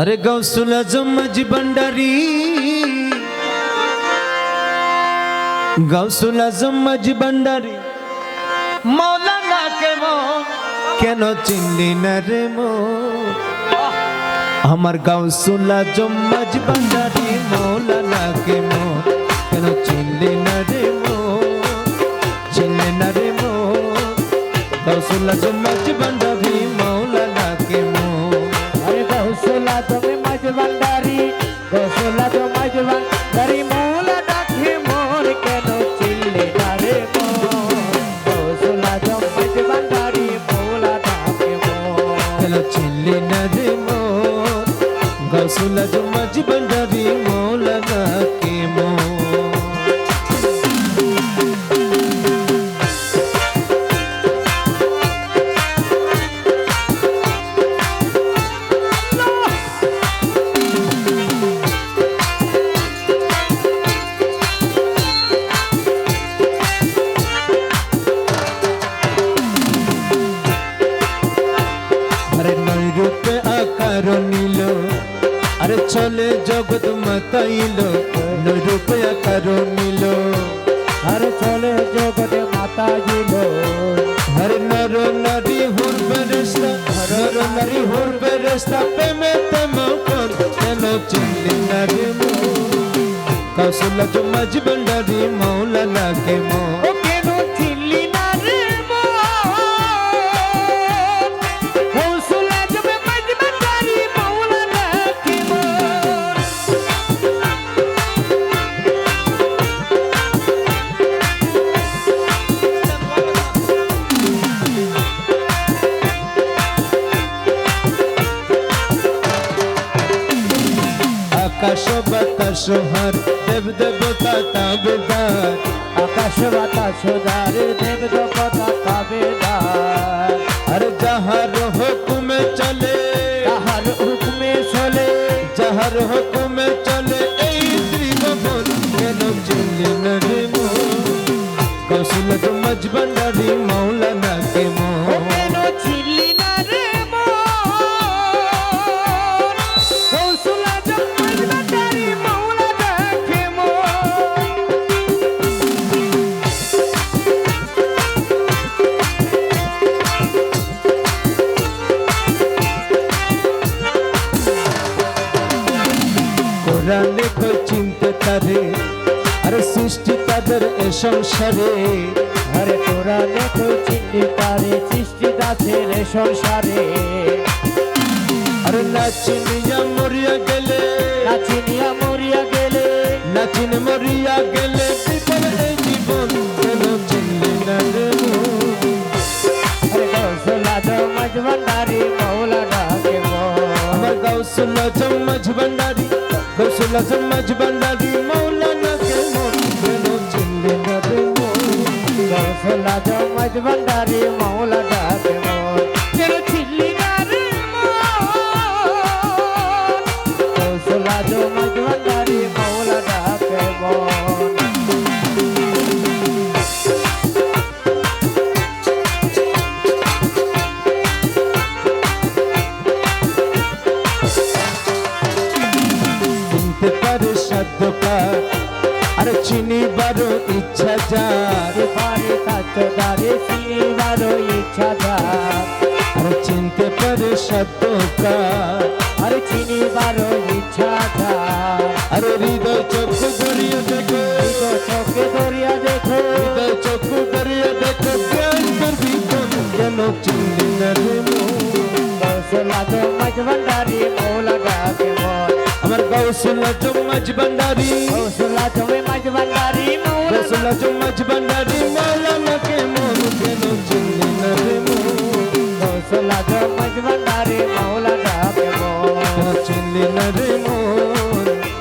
আরে গৌসুল আজম ভণ্ডারি গৌসুল আজম ভণ্ডারি মৌলানা কেমন কেন চিনলি না রে মো আমার গৌসুল আজম ভণ্ডারি মৌলানা কেমন কেন চিনলি না রে মো চিনলি না রে মো গৌসুল আজম আজম মাঝি ভান্ডারি মৌলানা কে মো আকার নিল আরে চলে জগৎ মাতাইল নৈরূপয়া কারও মিল আরে চলে জগৎ মাতাইল হরে নর নারী হুর বেরেস্তা হর নারী হুর বেরেস্তা প্রেমে তেম কর তেল চিল্লি নারী কৌশল তো মজবুল নারী মৌলানা কে মৌ আকাশ বাতাস হার দেব দেবতা তাবেদার। আকাশ বাতাস দারে দেব দেবতা কোরআনে কই চিনতে তারে আর সৃষ্টি তাদের এ সংসারে। আরে তোরা দেখো চিন্তি তারে সৃষ্টি দাসে রে সংসারে। আর নাচিনিয়া মরিয়া গেলে নাচিনিয়া মরিয়া গেলে নাচিন মরিয়া গেলে বিপদ এই জীবন কেন চিনলি না রে মো আরে কৌশলা জম্মাজ বাটারি মৌলা ডাকে মোর আমার গৌসুল জমজ ভান্ডারি গৌসুল জমজ ভান্ডারি মৌলানা কে মন কেন চিনলি না রে মো কৌশলা জমাজ ভান্ডারি মৌলা ডাকে মোর কেন ছিলি না রে মোর কৌশলা জমাজ আর চিনি বারো ইচ্ছা যার, পারে কাছে দারে চিনিবার ইচ্ছা যার। আর চিনতে পারে সাধ্যকার আরে চিনিবার ইচ্ছা যার। আর হৃদয় চক্ষু ধরিয়ে দেখো। তো চোখে ধরিয়া দেখো। হৃদয় চক্ষু ধরিয়ে দেখো। জ্ঞান করবি কোন? কেন চিনলি না রে মো কৌশলা জমাজ ভান্ডারি মৌলা ডাকে মোর আমার গৌসুল জমজ ভান্ডারি কৌশলা জমে মাঝ ভান্ডারি মৌলা গৌসুল জমজ ভান্ডারি মৌলানা কে মন কেন চিনলি না রে মো কৌশলা জমাজ ভান্ডারি মৌলা ডাকে মোর কেন চিনলি না রে মো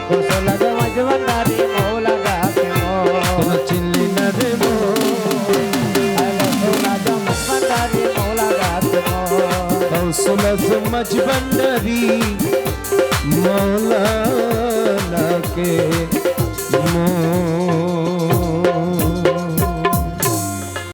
কৌশলা জমাজ ভান্ডারি মৌলা ডাকে মোর কেন চিনলি না রে মো কৌশলা